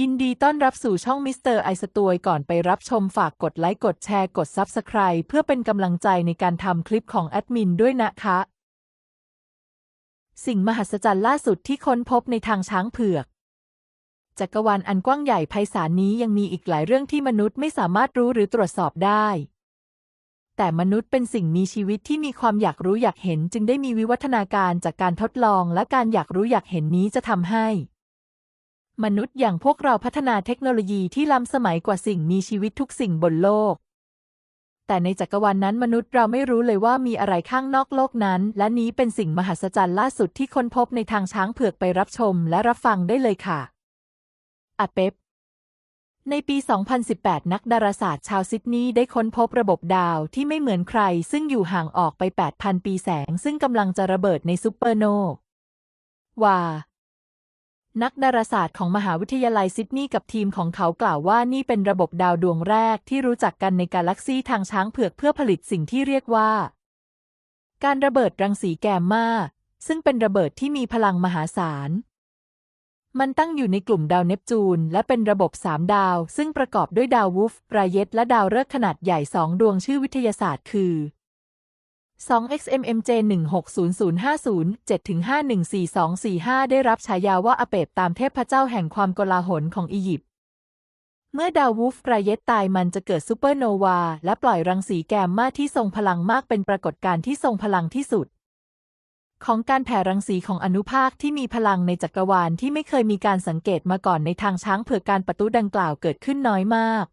ยินดีต้อนรับสู่ช่องมิสเตอร์ไอสตวยก่อนไปรับชมฝากกดไลค์ กดแชร์ กด Subscribe เพื่อเป็นกำลังใจในการทำคลิปของแอดมินด้วยนะคะ สิ่งมหัศจรรย์ล่าสุดที่ค้นพบในทางช้างเผือก จักรวาลอันกว้างใหญ่ไพศาลนี้ยังมีอีกหลายเรื่องที่มนุษย์ไม่สามารถรู้หรือตรวจสอบได้ แต่มนุษย์เป็นสิ่งมีชีวิตที่มีความอยากรู้อยากเห็น จึงได้มีวิวัฒนาการจากการทดลอง และการอยากรู้อยากเห็นนี้จะทำให้ มนุษย์อย่างพวกเราพัฒนาเทคโนโลยีที่ล้ำสมัยกว่าสิ่งมีชีวิตทุกสิ่งบนโลก แต่ในจักรวาลนนั้นมนุษย์เราไม่รู้เลยว่ามีอะไรข้างนอกโลกนั้น และนี้เป็นสิ่งมหัศจรรย์ล่าสุดที่ค้นพบในทางช้างเผือกไปรับชมและรับฟังได้เลยค่ะอะเป๊ปในปี 2018 นักดาราศาสตร์ชาวซิดนีย์ได้ค้นพบระบบดาวที่ไม่เหมือนใคร ซึ่งอยู่ห่างออกไป 8,000 ปีแสง ซึ่งกำลังจะระเบิดในซูเปอร์โนวา นักดาราศาสตร์ของมหาวิทยาลัยซิดนีย์กับทีมของเขากล่าวว่านี่เป็นระบบดาวดวงแรกที่รู้จักกันในกาแล็กซีทางช้างเผือกเพื่อผลิตสิ่งที่เรียกว่า การระเบิดรังสีแกมมาซึ่งเป็นระเบิดที่มีพลังมหาศาล มันตั้งอยู่ในกลุ่มดาวเนปจูน และเป็นระบบสามดาว ซึ่งประกอบด้วยดาววูฟ ราเยตและดาวฤกษ์ขนาดใหญ่สองดวงชื่อวิทยาศาสตร์คือ 2XMMJ 160050 7-514245 ได้รับฉายาว่าอาเปบตามเทพเจ้าแห่งความโกลาหลของอียิปต์ เมื่อดาววูฟราเยตตายมันจะเกิดซูเปอร์โนวา และปล่อยรังสีแกมมาที่ทรงพลังมากเป็นปรากฏการณ์ที่ทรงพลังที่สุด ของการแผ่รังสีของอนุภาคที่มีพลังในจักรวาลที่ไม่เคยมีการสังเกตมาก่อนในทางช้างเผือกการประตูดังกล่าวเกิดขึ้นน้อยมาก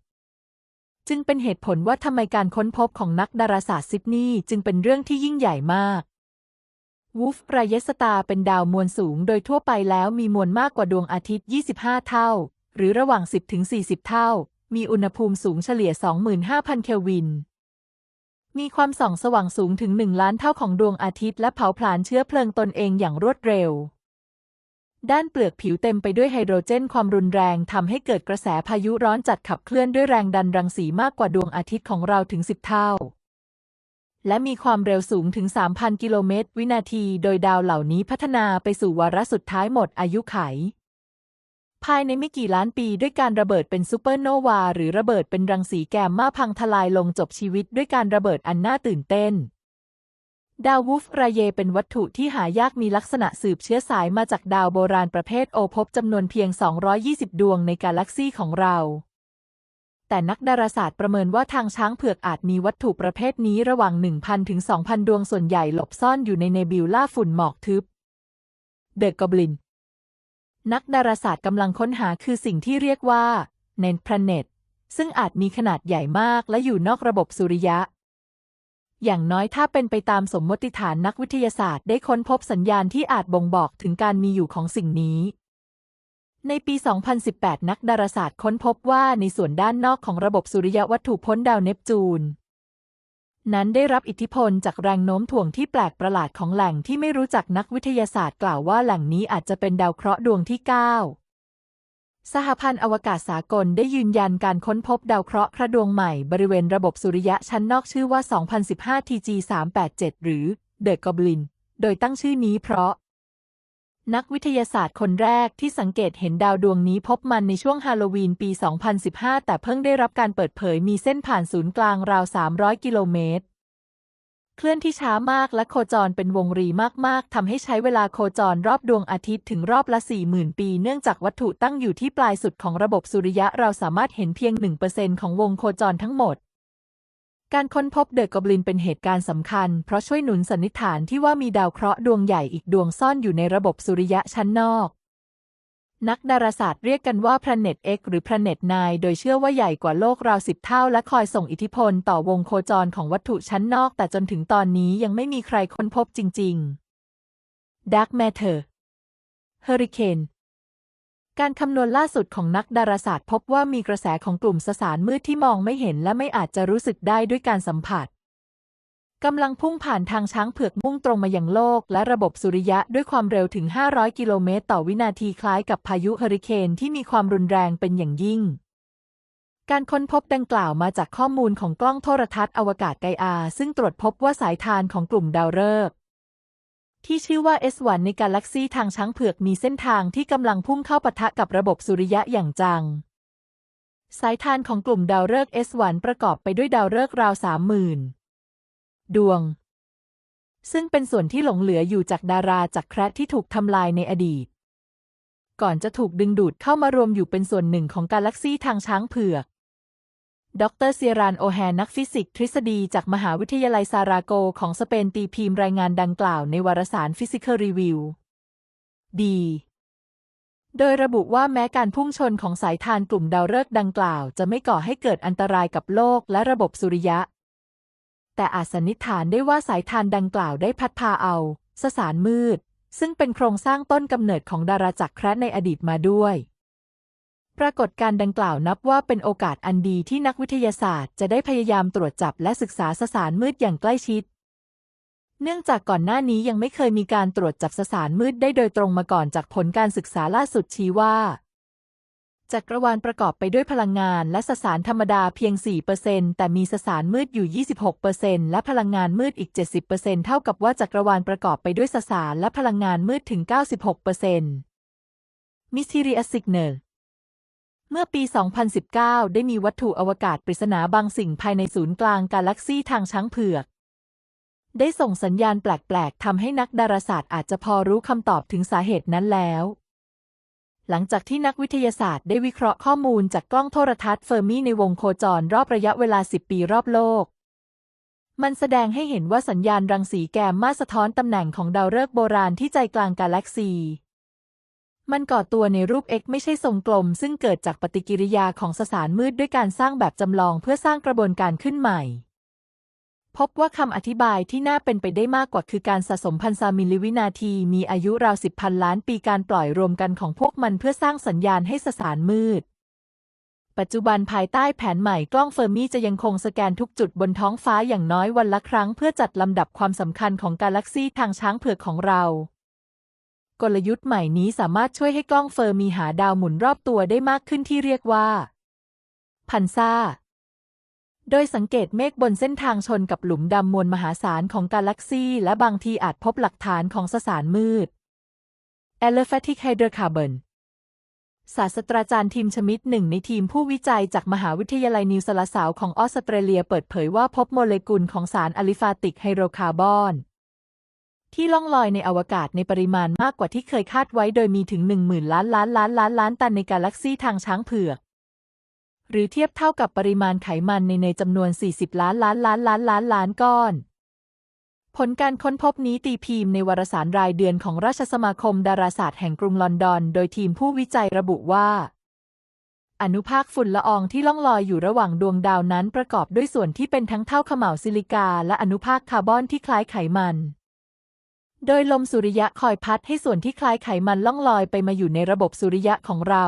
จึงเป็นเหตุผลว่าทำไมการค้นพบของนักดาราศาสตร์ซิดนีย์จึงเป็นเรื่องที่ยิ่งใหญ่มากวูฟไรเยสตาเป็นดาวมวลสูงโดยทั่วไปแล้วมีมวลมากกว่าดวงอาทิตย์ 25 เท่า หรือระหว่าง 10-40 เท่า มีอุณหภูมิสูงเฉลี่ย 25,000 เคลวิน มีความส่องสว่างสูงถึง 1 ล้านเท่าของดวงอาทิตย์และเผาผลาญเชื้อเพลิงตนเองอย่างรวดเร็ว ด้านเปลือกผิวเต็มไปด้วยไฮโดรเจน ความรุนแรงทำให้เกิดกระแสพายุร้อนจัดขับเคลื่อนด้วยแรงดันรังสีมากกว่าดวงอาทิตย์ของเราถึง 10 เท่า และมีความเร็วสูงถึง 3,000 กิโลเมตร วินาที โดยดาวเหล่านี้พัฒนาไปสู่วาระสุดท้ายหมดอายุไข ภายในไม่กี่ล้านปีด้วยการระเบิดเป็นซูเปอร์โนวา หรือระเบิดเป็นรังสีแกมมาพังทลายลงจบชีวิตด้วยการระเบิดอันน่าตื่นเต้น ดาววูฟราเยเป็นวัตถุที่หายากมีลักษณะสืบเชื้อสายมาจากดาวโบราณประเภทโอพบจำนวนเพียง 220 ดวงในกาแล็กซีของเรา แต่นักดาราศาสตร์ประเมินว่าทางช้างเผือกอาจมีวัตถุประเภทนี้ระหว่าง 1,000 ถึง 2,000 ดวงส่วนใหญ่หลบซ่อนอยู่ในเนบิวลาฝุ่นหมอกทึบ เดอะกอบลิน นักดาราศาสตร์กำลังค้นหาคือสิ่งที่เรียกว่าเนนพลเนตซึ่งอาจมีขนาดใหญ่มากและอยู่นอกระบบสุริยะ อย่างน้อยถ้าเป็นไปตามสมมติฐานนักวิทยาศาสตร์ได้ค้นพบสัญญาณที่อาจบ่งบอกถึงการมีอยู่ของสิ่งนี้ ในปี 2018 นักดาราศาสตร์ค้นพบว่าในส่วนด้านนอกของระบบสุริยะวัตถุพ้นดาวเนปจูน นั้นได้รับอิทธิพลจากแรงโน้มถ่วงที่แปลกประหลาดของแหล่งที่ไม่รู้จักนักวิทยาศาสตร์กล่าวว่าแหล่งนี้อาจจะเป็นดาวเคราะห์ดวงที่ 9 สหพันธ์อวกาศสากลได้ยืนยันการค้นพบดาวเคราะห์กระดวงใหม่บริเวณระบบสุริยะชั้นนอกชื่อว่า 2015 TG 387หรือ The Goblin โดยตั้งชื่อนี้เพราะ นักวิทยาศาสตร์คนแรกที่สังเกตเห็นดาวดวงนี้พบมันในช่วงฮาโลวีนปี 2015 แต่เพิ่งได้รับการเปิดเผยมีเส้นผ่านศูนย์กลางราว 300 กิโลเมตร เคลื่อนที่ช้ามากและโคจรเป็นวงรีมาก ๆ ทำให้ใช้เวลาโคจรรอบดวงอาทิตย์ถึงรอบละ 40,000 ปี เนื่องจากวัตถุตั้งอยู่ที่ปลายสุดของระบบสุริยะ เราสามารถเห็นเพียง 1%ของวงโคจรทั้งหมด การค้นพบเดอะกอบลินเป็นเหตุการณ์สำคัญ เพราะช่วยหนุนสันนิษฐานที่ว่ามีดาวเคราะห์ดวงใหญ่อีกดวงซ่อนอยู่ในระบบสุริยะชั้นนอก นักดาราศาสตร์เรียกกันว่า Planet X หรือ Planet 9โดยเชื่อว่าใหญ่กว่าโลกราวสิบเท่า และคอยส่งอิทธิพลต่อวงโคจรของวัตถุชั้นนอก แต่จนถึงตอนนี้ยังไม่มีใครค้นพบจริง ๆ Dark Matter Hurricane การคำนวณล่าสุดของนักดาราศาสตร์ พบว่ามีกระแสของกลุ่มสสารมืดที่มองไม่เห็นและไม่อาจจะรู้สึกได้ด้วยการสัมผัส กำลังพุ่งผ่านทางช้างเผือกมุ่งตรงมายังโลก และระบบสุริยะด้วยความเร็วถึง 500 กิโลเมตรต่อวินาทีคล้ายกับพายุเฮอริเคนที่มีความรุนแรงเป็นอย่างยิ่ง การค้นพบดังกล่าวมาจากข้อมูลของกล้องโทรทัศน์อวกาศไกอาซึ่งตรวจพบว่าสายทานของกลุ่มดาวฤกษ์ที่ชื่อว่า S1 ในกาแล็กซีทางช้างเผือกมีเส้นทางที่กำลังพุ่งเข้าปะทะกับระบบสุริยะอย่างจัง สายทานของกลุ่มดาวฤกษ์ S1 ประกอบไปด้วยดาวฤกษ์ราวสามหมื่น ดวง ซึ่งเป็นส่วนที่หลงเหลืออยู่จากดาราจากแคระที่ถูกทำลายในอดีต ก่อนจะถูกดึงดูดเข้ามารวมอยู่เป็นส่วนหนึ่งของกาแล็กซีทางช้างเผือกดรเซียรานโอแฮนนักฟิสิกส์ทฤษฎีจากมหาวิทยาลัยซาราโกของสเปนตีพิมพ์รายงานดังกล่าวในวารสาร Physical Review ดี โดยระบุว่าแม้การพุ่งชนของสายทานกลุ่มดาวฤกษ์ดังกล่าว จะไม่ก่อให้เกิดอันตรายกับโลกและระบบสุริยะ แต่อาจสันนิษฐานได้ว่าสายทานดังกล่าวได้พัดพาเอาสสารมืด ซึ่งเป็นโครงสร้างต้นกำเนิดของดาราจักรแคระในอดีตมาด้วย ปรากฏการณ์ดังกล่าวนับว่าเป็นโอกาสอันดีที่นักวิทยาศาสตร์จะได้พยายามตรวจจับและศึกษาสสารมืดอย่างใกล้ชิด เนื่องจากก่อนหน้านี้ยังไม่เคยมีการตรวจจับสสารมืดได้โดยตรงมาก่อนจากผลการศึกษาล่าสุดชี้ว่า จักรวาลประกอบไปด้วยพลังงานและสสารธรรมดาเพียง 4%แต่มีสสารมืดอยู่ 26%และพลังงานมืดอีก 70%เท่ากับว่าจักรวาลประกอบไปด้วยสสารและพลังงานมืดถึง 96% Mysterious Signal เมื่อปี 2019 ได้มีวัตถุอวกาศปริศนาบางสิ่งภายในศูนย์กลางกาแล็กซีทางช้างเผือก ได้ส่งสัญญาณแปลก ๆทำให้นักดาราศาสตร์อาจจะพอรู้คำตอบถึงสาเหตุนั้นแล้ว หลังจากที่นักวิทยาศาสตร์ได้วิเคราะห์ข้อมูลจากกล้องโทรทัศน์เฟอร์มีในวงโคจรรอบระยะเวลา 10 ปีรอบโลก มันแสดงให้เห็นว่าสัญญาณรังสีแกมมาสะท้อนตำแหน่งของดาวฤกษ์โบราณที่ใจกลางกาแล็กซีมันก่อตัวในรูป X ไม่ใช่ทรงกลม ซึ่งเกิดจากปฏิกิริยาของสสารมืดด้วยการสร้างแบบจำลองเพื่อสร้างกระบวนการขึ้นใหม่ พบว่าคำอธิบายที่น่าเป็นไปได้มากกว่าคือการสะสมพันซามิลลิวินาทีมีอายุราวสิบพันล้านปีการปล่อยรวมกันของพวกมันเพื่อสร้างสัญญาณให้สสารมืด ปัจจุบันภายใต้แผนใหม่กล้องเฟอร์มีจะยังคงสแกนทุกจุดบนท้องฟ้าอย่างน้อยวันละครั้ง เพื่อจัดลำดับความสำคัญของกาแล็กซีทางช้างเผือกของเรา กลยุทธ์ใหม่นี้สามารถช่วยให้กล้องเฟอร์มีหาดาวหมุนรอบตัวได้มากขึ้นที่เรียกว่า พันซ่า โดยสังเกตเมฆบนเส้นทางชนกับหลุมดำมวลมหาศาลของกาแล็กซีและบางทีอาจพบหลักฐานของสสารมืด Aliphatic Hydrocarbon ศาสตราจารย์ทีมชมิดหนึ่งในทีมผู้วิจัยจากมหาวิทยาลัยนิวซาลาสาวของออสเตรเลียเปิดเผยว่าพบโมเลกุลของสารอะลิฟาติกไฮโดรคาร์บอน ที่ล่องลอยในอวกาศในปริมาณมากกว่าที่เคยคาดไว้โดยมีถึง 10,000 ล้านล้านล้านล้านล้านตันในกาแล็กซีทางช้างเผือก หรือเทียบเท่ากับปริมาณไขมันในเนยจำนวน 40 ล้านล้านล้านล้านล้านล้านก้อน ผลการค้นพบนี้ตีพิมพ์ในวารสารรายเดือนของราชสมาคมดาราศาสตร์แห่งกรุงลอนดอน โดยทีมผู้วิจัยระบุว่า อนุภาคฝุ่นละอองที่ล่องลอยอยู่ระหว่างดวงดาวนั้นประกอบด้วยส่วนที่เป็นทั้งเท่าขม่าวซิลิกา และอนุภาคคาร์บอนที่คล้ายไขมันโดยลมสุริยะคอยพัดให้ส่วนที่คล้ายไขมันล่องลอยไปมาอยู่ในระบบสุริยะของเรา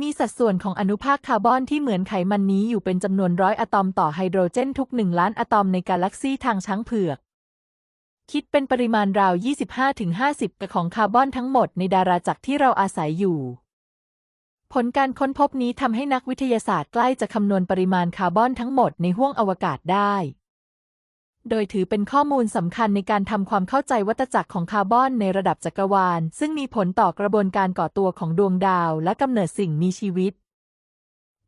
มีสัดส่วนของอนุภาคคาร์บอนที่เหมือนไขมันนี้อยู่เป็นจำนวนร้อยอะตอมต่อไฮโดรเจนทุกหนึ่งล้านอะตอมในกาแล็กซีทางช้างเผือก คิดเป็นปริมาณราว 25-50กของคาร์บอนทั้งหมดในดาราจักรที่เราอาศัยอยู่ ผลการค้นพบนี้ทำให้นักวิทยาศาสตร์ใกล้จะคำนวณปริมาณคาร์บอนทั้งหมดในห้วงอวกาศได้ โดยถือเป็นข้อมูลสำคัญในการทำความเข้าใจวัฏจักรของคาร์บอนในระดับจักรวาล ซึ่งมีผลต่อกระบวนการก่อตัวของดวงดาวและกำเนิดสิ่งมีชีวิต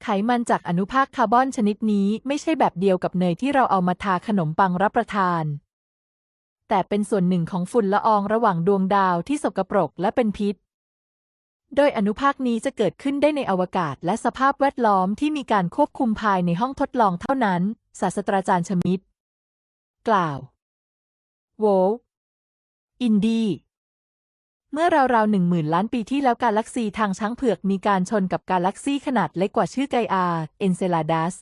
ไขมันจากอนุภาคคาร์บอนชนิดนี้ไม่ใช่แบบเดียวกับเนยที่เราเอามาทาขนมปังรับประทาน แต่เป็นส่วนหนึ่งของฝุ่นละอองระหว่างดวงดาวที่สกปรกและเป็นพิษ โดยอนุภาคนี้จะเกิดขึ้นได้ในอวกาศและสภาพแวดล้อมที่มีการควบคุมภายในห้องทดลองเท่านั้น ศาสตราจารย์ชมิด กล่าว โวอินดีเมื่อราวๆหนึ่งหมื่นล้านปีที่แล้วกาแล็กซีทางช้างเผือกมีการชนกับกาแล็กซีขนาดเล็กกว่าชื่อไกอาเอนเซลาดัส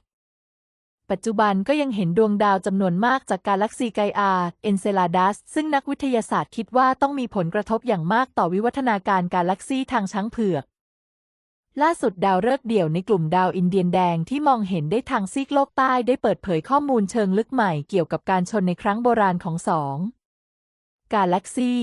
ปัจจุบันก็ยังเห็นดวงดาวจำนวนมากจากกาแล็กซีไกอาเอนเซลาดัส ซึ่งนักวิทยาศาสตร์คิดว่าต้องมีผลกระทบอย่างมากต่อวิวัฒนาการกาแล็กซีทางช้างเผือก ล่าสุดดาวฤกษ์เดี่ยวในกลุ่มดาวอินเดียนแดงที่มองเห็นได้ทางซีกโลกใต้ได้เปิดเผยข้อมูลเชิงลึกใหม่เกี่ยวกับการชนในครั้งโบราณของสองกาแล็กซี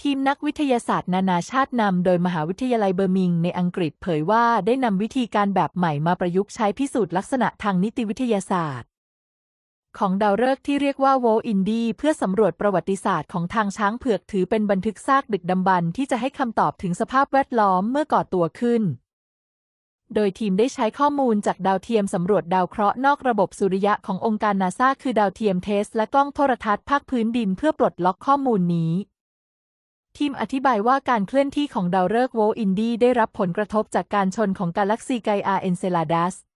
ทีมนักวิทยาศาสตร์นานาชาตินำโดยมหาวิทยาลัยเบอร์มิงในอังกฤษเผยว่าได้นำวิธีการแบบใหม่มาประยุกต์ใช้พิสูจน์ลักษณะทางนิติวิทยาศาสตร์ ของดาวฤกษ์ที่เรียกว่าโวอินดีเพื่อสำรวจประวัติศาสตร์ของทางช้างเผือกถือเป็นบันทึกซากดึกดำบรรพ์ที่จะให้คำตอบถึงสภาพแวดล้อมเมื่อก่อตัวขึ้น โดยทีมได้ใช้ข้อมูลจากดาวเทียมสำรวจดาวเคราะห์นอกระบบสุริยะขององค์การนาซาคือดาวเทียมเทส และกล้องโทรทัศน์ภาคพื้นดินเพื่อปลดล็อกข้อมูลนี้ทีมอธิบายว่าการเคลื่อนที่ของดาวฤกษ์โวอินดีได้รับผลกระทบจากการชนของกาแล็กซีไกอาเอนเซลาดัส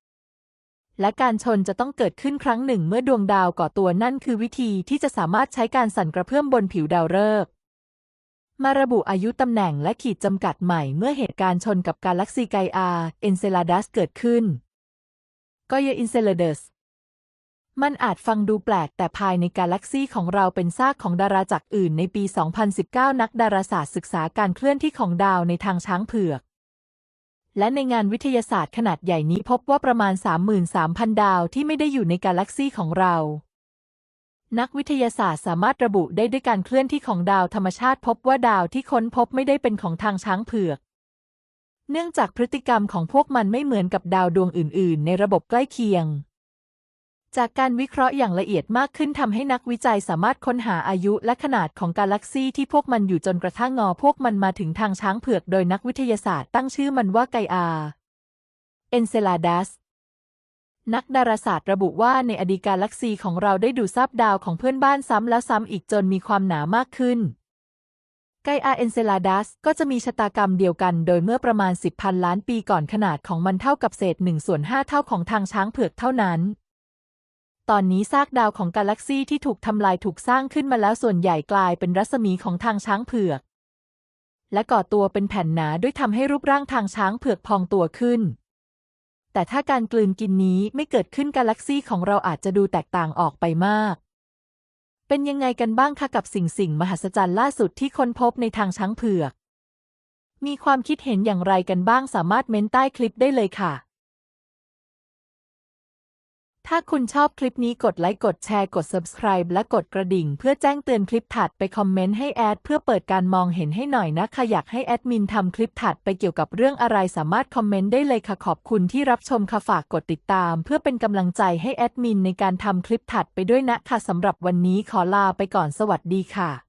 และการชนจะต้องเกิดขึ้นครั้งหนึ่งเมื่อดวงดาวก่อตัวนั่นคือวิธีที่จะสามารถใช้การสั่นกระเพื่อมบนผิวดาวฤกษ์มาระบุอายุตำแหน่งและขีดจำกัดใหม่เมื่อเหตุการณ์ชนกับกาแล็กซีไกอาเอนเซลาดัสเกิดขึ้นก็เยอินเซลเดสมันอาจฟังดูแปลกแต่ภายในกาแล็กซีของเราเป็นซากของดาราจักรอื่นในปี 2019 นักดาราศาสตร์ศึกษาการเคลื่อนที่ของดาวในทางช้างเผือก และในงานวิทยาศาสตร์ขนาดใหญ่นี้พบว่าประมาณ 33,000 ดาวที่ไม่ได้อยู่ในกาแล็กซีของเรา นักวิทยาศาสตร์สามารถระบุได้ด้วยการเคลื่อนที่ของดาวธรรมชาติพบว่าดาวที่ค้นพบไม่ได้เป็นของทางช้างเผือกเนื่องจากพฤติกรรมของพวกมันไม่เหมือนกับดาวดวงอื่น ๆ ในระบบใกล้เคียง จากการวิเคราะห์อย่างละเอียดมากขึ้นทำให้นักวิจัยสามารถค้นหาอายุและขนาดของกาแล็กซีที่พวกมันอยู่จนกระทั่งงอพวกมันมาถึงทางช้างเผือกโดยนักวิทยาศาสตร์ตั้งชื่อมันว่าไกอาเอนเซลาดัสนักดาราศาสตร์ระบุว่าในอดีตกาแล็กซีของเราได้ดูดซับดาวของเพื่อนบ้านซ้ำแล้วซ้ำอีกจนมีความหนามากขึ้นไกอาเอนเซลาดัสก็จะมีชะตากรรมเดียวกันโดยเมื่อประมาณ 10พันล้านปีก่อนขนาดของมันเท่ากับเศษ1ส่วน5เท่าของทางช้างเผือกเท่านั้น ตอนนี้ซากดาวของกาแล็กซีที่ถูกทำลายถูกสร้างขึ้นมาแล้วส่วนใหญ่กลายเป็นรัศมีของทางช้างเผือก และก่อตัวเป็นแผ่นหนาด้วยทำให้รูปร่างทางช้างเผือกพองตัวขึ้น แต่ถ้าการกลืนกินนี้ไม่เกิดขึ้นกาแล็กซีของเราอาจจะดูแตกต่างออกไปมาก เป็นยังไงกันบ้างคะกับสิ่งสิ่งมหัศจรรย์ล่าสุดที่ค้นพบในทางช้างเผือก มีความคิดเห็นอย่างไรกันบ้างสามารถเม้นใต้คลิปได้เลยค่ะ ถ้าคุณชอบคลิปนี้กดไลค์กดแชร์กด subscribe และกดกระดิ่ง เพื่อแจ้งเตือนคลิปถัดไปคอมเมนต์ให้แอดเพื่อเปิดการมองเห็นให้หน่อยนะคะอยากให้แอดมินทำคลิปถัดไปเกี่ยวกับเรื่องอะไรสามารถคอมเมนต์ได้เลยค่ะขอบคุณที่รับชมค่ะฝากกดติดตาม เพื่อเป็นกำลังใจให้แอดมินในการทำคลิปถัดไปด้วยนะคะสำหรับวันนี้ขอลาไปก่อนสวัสดีค่ะ